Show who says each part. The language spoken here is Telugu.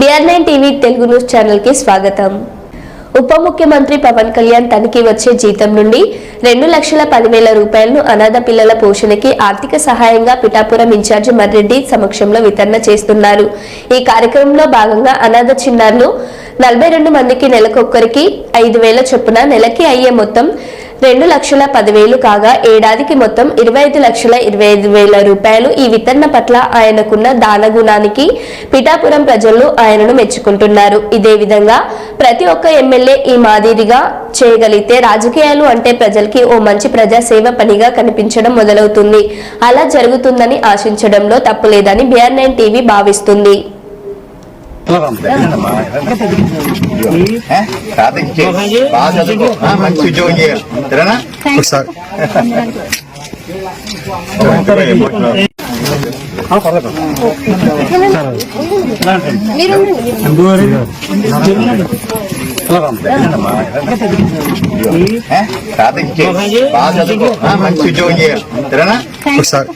Speaker 1: DR nine TV Telugu news ఛానల్కి స్వాగతం. ఉప ముఖ్యమంత్రి పవన్ కళ్యాణ్ తనిఖీ వచ్చే జీతం నుండి రెండు లక్షల పదివేల రూపాయలను అనాథ పిల్లల పోషణకి ఆర్థిక సహాయంగా పిఠాపురం ఇన్ఛార్జి మర్రెడ్డి సమక్షంలో వితరణ చేస్తున్నారు. ఈ కార్యక్రమంలో భాగంగా అనాథ చిన్నారులు నలభై రెండు మందికి నెలకొక్కరికి ఐదు వేల చొప్పున నెలకి అయ్యే మొత్తం రెండు లక్షల పదివేలు కాగా ఏడాదికి మొత్తం ఇరవై ఐదు లక్షల ఇరవై ఐదు వేల రూపాయలు ఈ వితరణ పట్ల ఆయనకున్న దానగుణానికి పిఠాపురం ప్రజలు ఆయనను మెచ్చుకుంటున్నారు. ఇదే విధంగా ప్రతి ఒక్క ఎమ్మెల్యే ఈ మాదిరిగా చేయగలిగితే రాజకీయాలు అంటే ప్రజలకి ఓ మంచి ప్రజాసేవ పనిగా కనిపించడం మొదలవుతుంది. అలా జరుగుతుందని ఆశించడంలో తప్పులేదని బిఆర్ నైన్ టీవీ భావిస్తుంది
Speaker 2: తాతకి చేయి. బాగా చదువుకో ఆ, మంచి ఉద్యోగం చేయాలి సరేనా చేయి. బాగా చదువుకో మంచి ఉద్యోగం చేయాలి సరేనా
Speaker 3: ఒకసారి